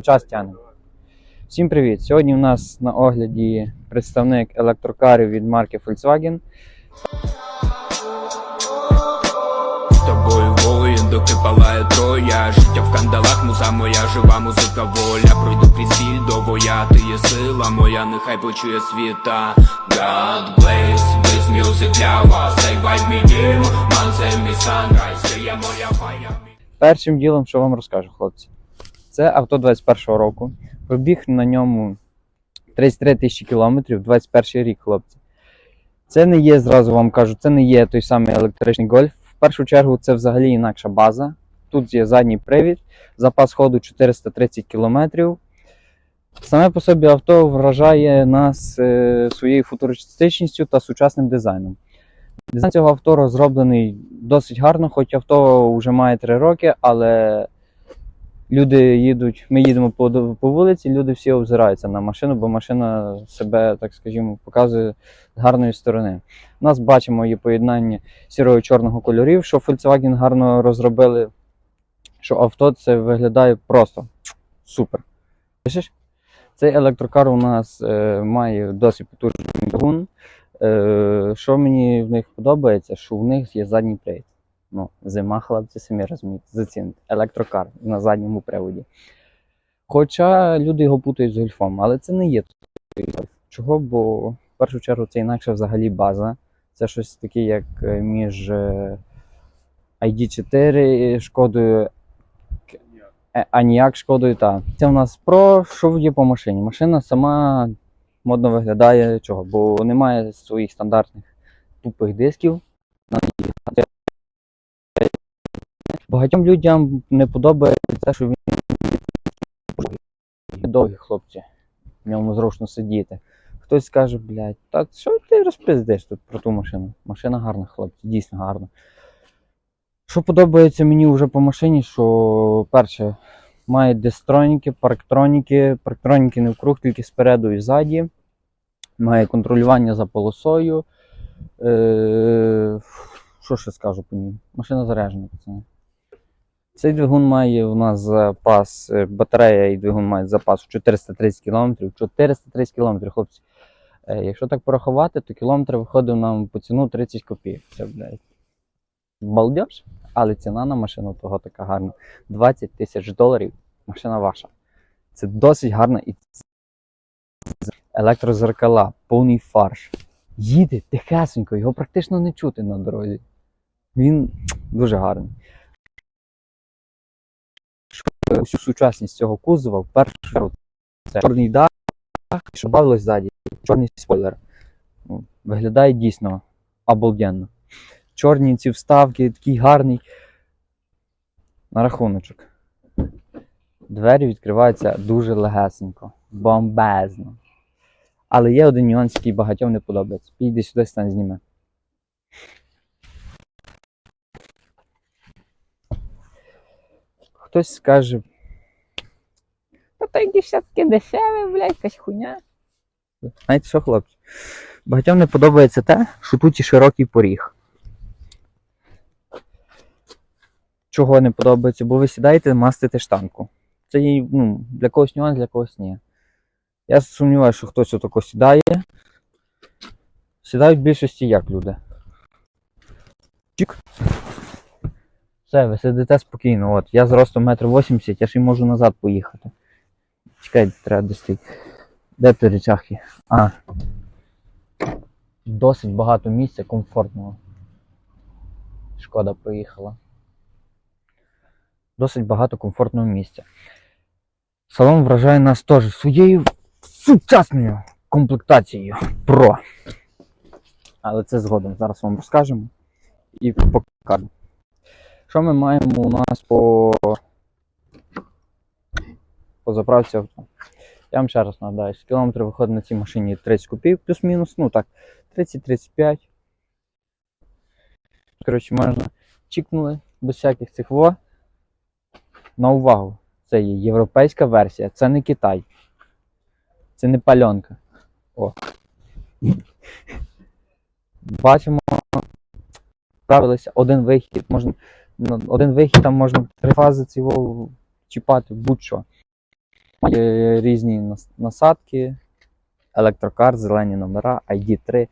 час тягне. Всім привіт! Сьогодні у нас на огляді представник електрокарів від марки Volkswagen. З тобою воїн, доки палає троя. Життя в кандалах, муза моя, жива музика воля. Пройду крізь біль до воя, ти є сила моя, нехай почує світа. God bless, this music для вас. Цей вайб мій дім, ман це мій sunrise. Ти є моя фая Першим ділом, що вам розкажу, хлопці, це авто 21-го року. Пробіг на ньому 33 тисячі кілометрів, 21 рік, хлопці. Це не є, зразу вам кажу, це не є той самий електричний гольф. В першу чергу це взагалі інакша база. Тут є задній привід, запас ходу 430 кілометрів. Саме по собі авто вражає нас е, своєю футуристичністю та сучасним дизайном. Дизайн цього авто розроблений досить гарно, хоч авто вже має 3 роки, але люди їдуть, ми їдемо по, по вулиці, люди всі обзираються на машину, бо машина себе, так скажімо, показує з гарної сторони. У нас бачимо її поєднання сірого і чорного кольорів, що Volkswagen гарно розробили, що авто це виглядає просто супер. Бачиш? Цей електрокар у нас е, має досить потужний двигун. Е, що мені в них подобається, що в них є задній привід. Ну, зима, хлопці, самі розумієте, заціните. Електрокар на задньому приводі. Хоча люди його путають з гольфом, але це не є. Чого? Бо в першу чергу це інакше взагалі база. Це щось таке, як е, між е, ID4 шкодою, е, Аніак шкодою. Та. Це у нас про що є по машині. Машина сама модно виглядає чого, бо немає своїх стандартних тупих дисків. Багатьом людям не подобається що він довгі хлопці. В ньому зручно сидіти. Хтось скаже, блядь, та що ти розпиздиш тут про ту машину? Машина гарна, хлопці, дійсно гарна. Що подобається мені вже по машині, що перше, має дистроніки, парктроніки, парктроніки не вкруг, тільки спереду і ззаді. Має контролювання за полосою. Е, що ще скажу по ній? Машина заряджена, пацани. Цей двигун має у нас запас, е, батарея і двигун мають запас 430 км. 430 км, хлопці. Е, якщо так порахувати, то кілометр виходив нам по ціну 30 копійок. Це, блядь, балдеж, але ціна на машину того така гарна. 20 тисяч доларів. Машина ваша. Це досить гарна і електрозеркала, повний фарш. Їде тихесенько, його практично не чути на дорозі. Він дуже гарний. Що всю сучасність цього кузова в першу чергу це чорний дах, що бавилось ззаді, чорний спойлер. Ну, Виглядає дійсно обалденно. Чорні ці вставки, такий гарний. На рахуночок. Двері відкриваються дуже легесенько, бомбезно. Але є один нюанс, який багатьом не подобається. Підійди сюди, стань зніме. Хтось скаже. Та то які все-таки дешеве, блядь, якась хуйня. Знаєте що, хлопці? Багатьом не подобається те, що тут і широкий поріг. Чого не подобається? Бо ви сідаєте мастите штанку. Це є, ну, для когось нюанс, для когось ні. Я сумніваюся, що хтось отако сідає. Сідають в більшості як люди. Чик. Все, ви сидите спокійно. От, я з ростом 1,80 м, я ще й можу назад поїхати. Чекайте, треба десь. Де перечахи? А. Досить багато місця комфортного. Шкода проїхала. Досить багато комфортного місця. Салон вражає нас теж своєю сучасною комплектацією Pro. Але це згодом. Зараз вам розкажемо і покажемо. Що ми маємо у нас по, по заправці авто? Я вам ще раз нагадаю, що кілометр виходить на цій машині 30 копійок плюс-мінус, ну так, 30-35. Коротше, можна чікнули без всяких цих во. На увагу, це є європейська версія, це не Китай. Це не пальонка. О. Бачимо, справилися один вихід. Можна, один вихід там можна три фази цього чіпати, будь-що. Має різні насадки, електрокар, зелені номера, ID3.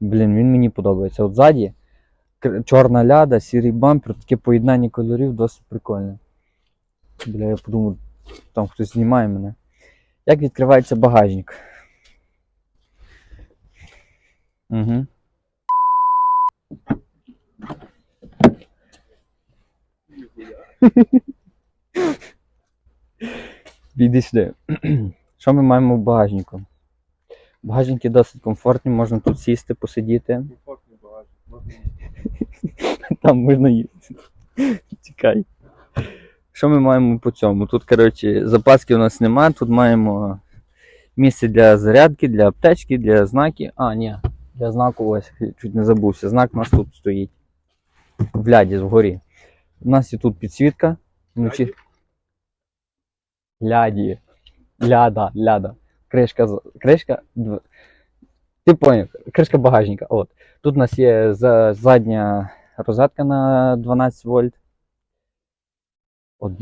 Блін, він мені подобається. От ззаді чорна ляда, сірий бампер, таке поєднання кольорів досить прикольне. Бля, я подумав, там хтось знімає мене. Як відкривається багажник? Угу. Відійди сюди. Що ми маємо в багажнику? Багажники досить комфортні, можна тут сісти, посидіти. Комфортний багажник. Там можна їсти. Чекай. Що ми маємо по цьому? Тут, коротше, запаски у нас немає, тут маємо місце для зарядки, для аптечки, для знаків. А, ні, для знаку ось, чуть не забувся. Знак у нас тут стоїть. В ляді вгорі. У нас є тут підсвітка. Вночі. Ляді. Ляда, ляда. Кришка, кришка. Ти поняв, кришка багажника. От. Тут у нас є задня розетка на 12 вольт. От.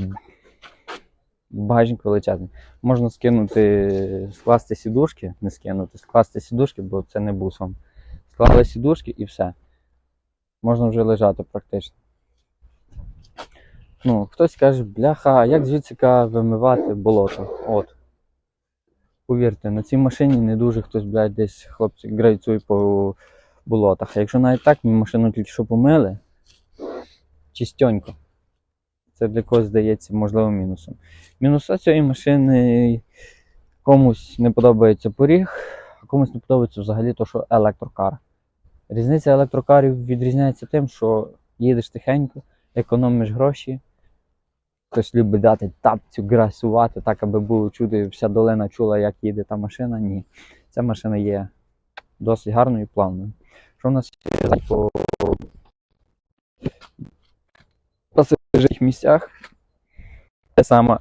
Багажник величезний. Можна скинути, скласти сідушки, не скинути, скласти сідушки, бо це не бусом. Склали сідушки і все. Можна вже лежати практично. Ну, хтось каже, бляха, а як звідси вимивати болото? От. Повірте, на цій машині не дуже хтось, блядь, десь хлопці грайцює по болотах. А якщо навіть так, ми машину тільки що помили, чистенько. Це для когось здається можливо мінусом. Мінуса цієї машини комусь не подобається поріг, а комусь не подобається взагалі то, що електрокар. Різниця електрокарів відрізняється тим, що їдеш тихенько, економиш гроші. Хтось любить дати тапцю, грасувати, так, аби було чути, вся долина чула, як їде та машина. Ні. Ця машина є досить гарною і плавною. Що в нас є по пасажирних місцях? Те саме.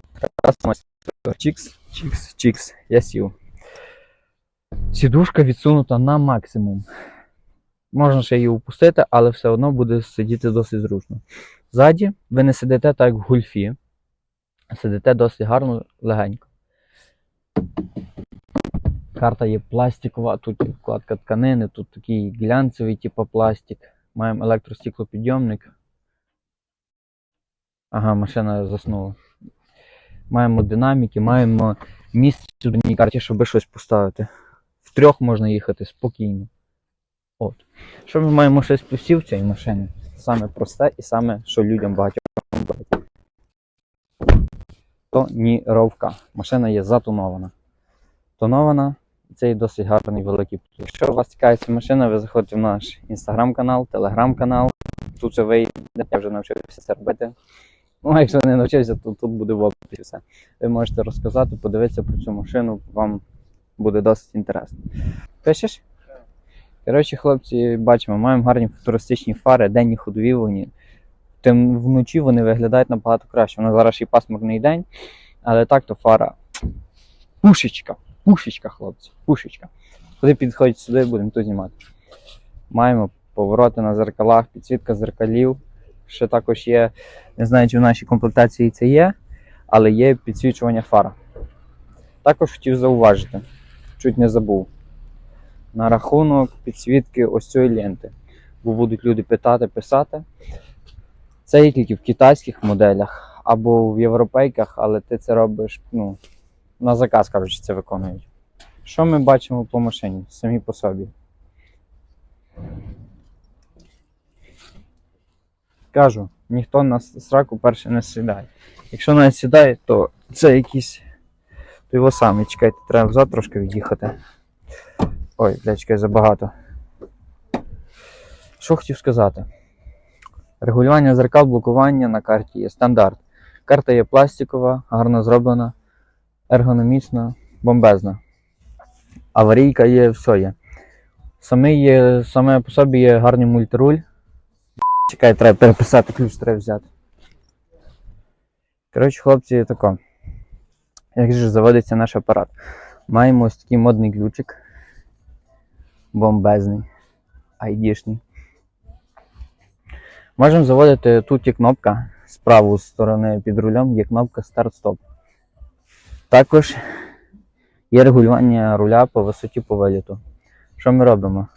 Чікс, чікс, чікс, я сів. Сідушка відсунута на максимум. Можна ще її опустити, але все одно буде сидіти досить зручно. Ззаді ви не сидите так, в гульфі, сидите досить гарно, легенько. Карта є пластикова, тут вкладка тканини, тут такий глянцевий, типу пластик. Маємо електростіклопідйомник. Ага, машина заснула. Маємо динаміки, маємо місце в одній карті, щоб щось поставити. В трьох можна їхати спокійно. От. Що ми маємо ще з плюсів цієї машини? Саме просте і саме, що людям багатьом подобається. Тоніровка. Машина є затонована. Тонована, це є досить гарний великий плюс. Якщо вас цікавить ця машина, ви заходите в наш інстаграм-канал, телеграм-канал. Тут вже вийде, я вже навчився це робити. Ну, а якщо не навчився, то тут буде в описі все. Ви можете розказати, подивитися про цю машину, вам буде досить інтересно. Пишеш? Коротше, хлопці, бачимо, маємо гарні футуристичні фари, денні ходові вогні. Тим вночі вони виглядають набагато краще. Воно зараз ще й пасмурний день, але так то фара. Пушечка, пушечка, хлопці, пушечка. Куди підходять сюди, будемо тут знімати. Маємо повороти на зеркалах, підсвітка зеркалів. Ще також є, не знаю, чи в нашій комплектації це є, але є підсвічування фар. Також хотів зауважити, чуть не забув. На рахунок підсвітки ось цієї ленти. Бо будуть люди питати, писати. Це є тільки в китайських моделях або в європейках, але ти це робиш ну, на заказ, коротше, це виконують. Що ми бачимо по машині самі по собі? Кажу, ніхто на сраку перше не сідає. Якщо навіть сідає, то це якийсь. То його самі чекайте, треба взад трошки від'їхати. Ой, блядь, забагато. Що хотів сказати? Регулювання зеркал, блокування на карті є стандарт. Карта є пластикова, гарно зроблена, ергономічна, бомбезна. Аварійка є, все є. Саме, є, саме по собі є гарний мультируль. Чекай, треба переписати, ключ треба взяти. Коротше, хлопці, тако. Як же заводиться наш апарат? Маємо ось такий модний ключик. Бомбезний. Айдішний. Можемо заводити тут є кнопка з правої сторони під рулем, є кнопка старт-стоп. Також є регулювання руля по висоті по виліту. Що ми робимо?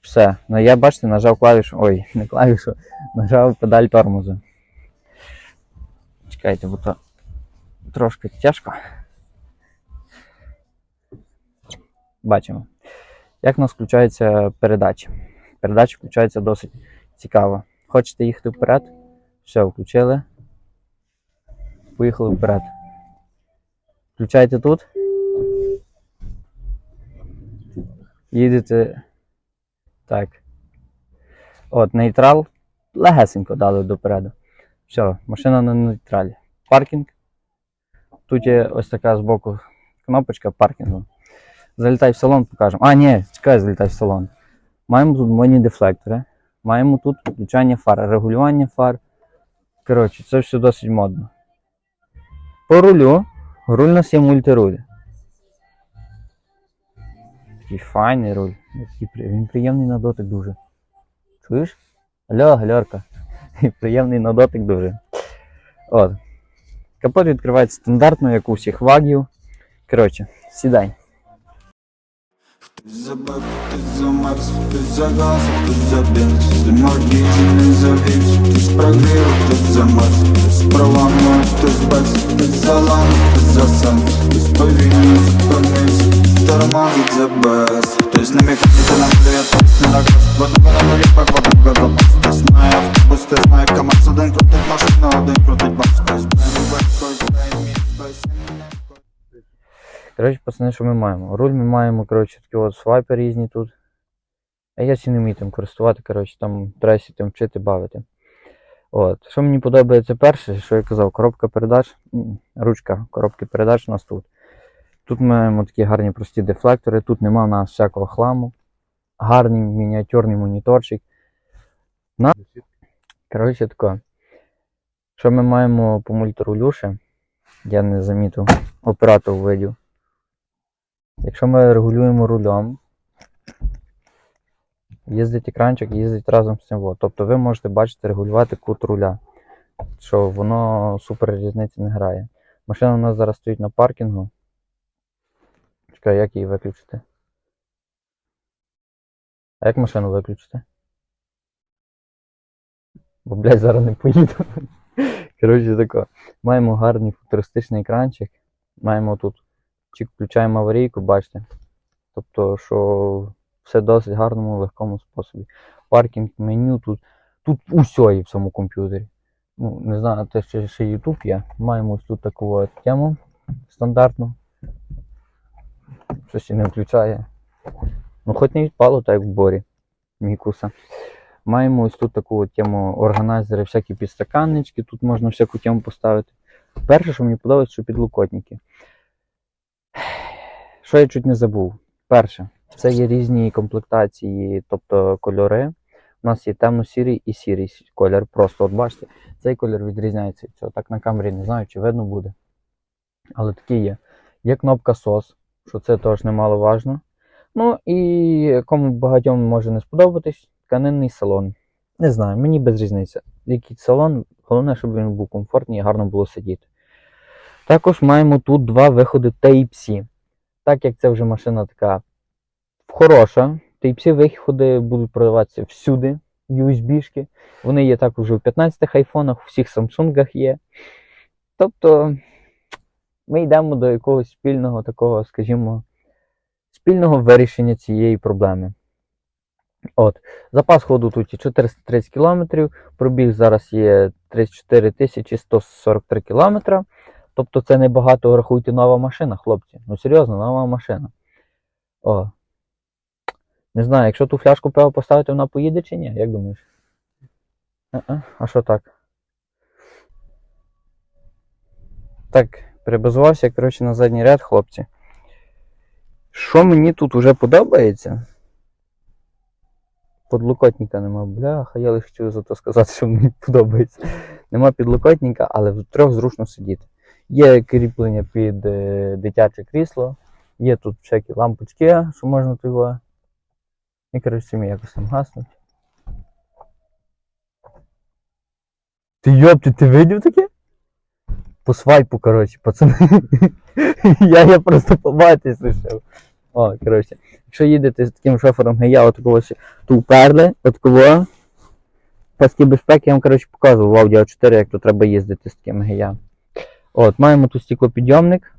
Все. Ну я бачите, нажав клавішу. Ой, не клавішу, нажав педаль тормозу. Чекайте, бо то трошки тяжко. Бачимо. Як у нас включаються передачі? Передачі включаються досить цікаво. Хочете їхати вперед? Все, включили. Поїхали вперед. Включайте тут. Їдете. Так. От, нейтрал. Легесенько дали допереду. Все, машина на нейтралі. Паркінг. Тут є ось така збоку кнопочка паркінгу. Залітай в салон, покажемо. А, ні, чекай, залітай в салон. Маємо тут модні дефлектори. Маємо тут включання фар, регулювання фар. Коротше, це все досить модно. По рулю. Руль у нас є мультируль. Такий файний руль. Він приємний на дотик дуже. Чуєш? Алло, гальорка. Приємний на дотик дуже. От. Капот відкривається стандартно, як у всіх вагів. Коротше, сідай. Ти забив, ти замерз, ти загас, ти забінг, ти моргіз, не завівся, ти справів, ти замерз, ти справами, ти збез, ти залам, ти засам, ти сповільнив, спинився, ти тормозить за без. Хтось не міг це нам дає тест, не наказ, бо тебе на ліпак, бо тебе запас. Ти знає автобус, ти знає КамАЗ, один крутить машину, один крутить бас. Хтось Коротше, пацани, що ми маємо? Руль ми маємо, коротше, такі от свайпи різні тут. А я ще не вмію тим користувати, коротше, там треба сі вчити бавити. От. Що мені подобається перше, що я казав, коробка передач, ручка коробки передач у нас тут. Тут ми маємо такі гарні прості дефлектори, тут нема в нас всякого хламу. Гарний мініатюрний моніторчик. На... Коротше, тако. Що ми маємо по мультирулю ще? Я не замітив. Оператор видів. Якщо ми регулюємо рулем, їздить екранчик, їздить разом з цим. Тобто ви можете бачити, регулювати кут руля, що воно супер різниці не грає. Машина у нас зараз стоїть на паркінгу. Чекай, як її виключити? А як машину виключити? Бо, блядь, зараз не поїду. Коротше, тако. Маємо гарний футуристичний екранчик. Маємо тут чик включаємо аварійку, бачите. Тобто, що все досить гарному, легкому способі. Паркінг меню тут. Тут усе є в цьому комп'ютері. Ну, не знаю, те, що ще YouTube є. Маємо ось тут таку тему стандартну. Щось і не включає. Ну, хоч не відпало, так як в борі. Мікуса. Маємо ось тут таку от тему органайзери, всякі підстаканнички, тут можна всяку тему поставити. Перше, що мені подобається, що підлокотники. Що я чуть не забув? Перше, це є різні комплектації, тобто кольори. У нас є темно-сірий і сірий колір. Просто от бачите, цей колір відрізняється від цього. Так на камері не знаю, чи видно буде. Але такий є. Є кнопка SOS, що це теж немаловажно. Ну і кому багатьом може не сподобатись, тканинний салон. Не знаю, мені без різниці. Який салон, головне, щоб він був комфортний і гарно було сидіти. Також маємо тут два виходи Type-C. Так як це вже машина така хороша, Type-C виходи будуть продаватися всюди, USB-шки. Вони є також у 15 айфонах, у всіх Samsung є. Тобто ми йдемо до якогось спільного такого, скажімо, спільного вирішення цієї проблеми. От, запас ходу тут є 430 км, пробіг зараз є 34 143 км. Тобто це небагато рахуйте нова машина, хлопці. Ну серйозно, нова машина. О. Не знаю, якщо ту фляжку пива поставити, вона поїде чи ні? Як думаєш? А що так? Так, перебазувався, коротше, на задній ряд, хлопці. Що мені тут уже подобається? Подлокотника нема. Бляха, я лише хотів зато сказати, що мені подобається. Нема підлокотника, але в трьох зручно сидіти. Є кріплення під е, дитяче крісло, є тут всякі лампочки, що можна його. І коротше самі якось там гаснуть. Ти йопти, ти видів таке? по свайпу, коротше, пацани. я, я просто побачив лишив. О, коротше. Якщо їдете з таким шофером, як я, от когось ту уперли, от кого. Паски безпеки я вам, коротше, показував в Audi 4, як то треба їздити з таким гея. От, маємо тут стеклопідйомник.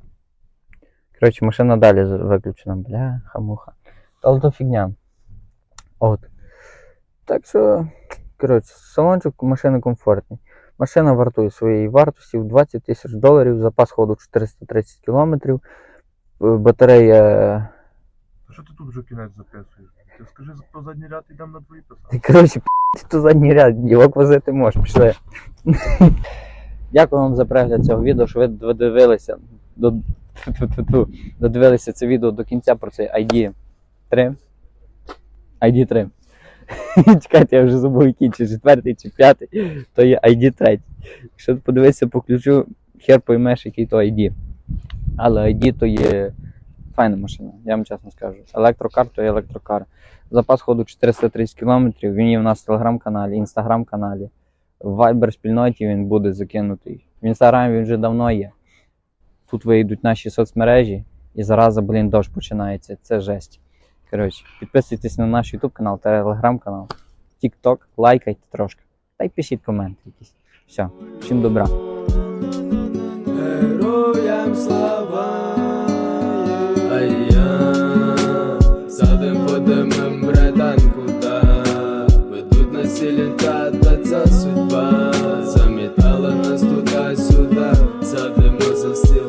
Коротше, машина далі виключена. Бля, хамуха. Але то фігня. От. Так що, коротше, салончик машини комфортний. Машина вартує своєї вартості в 20 тисяч доларів, запас ходу 430 кілометрів, е, батарея. Що ти тут вже кінець записуєш? Ти скажи про задній ряд йдемо на твої писати. Коротше, то задній ряд, дівок возити можеш, пішли. Дякую вам за перегляд цього відео, що ви додивилися, до, додивилися це відео до кінця про цей ID 3. ID 3. Чекайте, я вже забув, який, чи четвертий, чи п'ятий, то є ID 3. Якщо подивитися по ключу, хер поймеш, який то ID. Але ID то є файна машина, я вам чесно скажу. Електрокар то є електрокар. Запас ходу 430 км, він є в нас в телеграм-каналі, інстаграм-каналі. В Viber спільноті він буде закинутий. В інстаграмі він вже давно є. Тут вийдуть наші соцмережі, і зараза, блін, дощ починається. Це жесть. Коротше, підписуйтесь на наш YouTube канал, телеграм-канал, TikTok, лайкайте трошки. Та й пишіть коменти якісь. Все, всім добра. Героям слава, а я садим подимем братан куда ведуть нас ця судьба, замітала нас туди-сюди, садимо за стіл.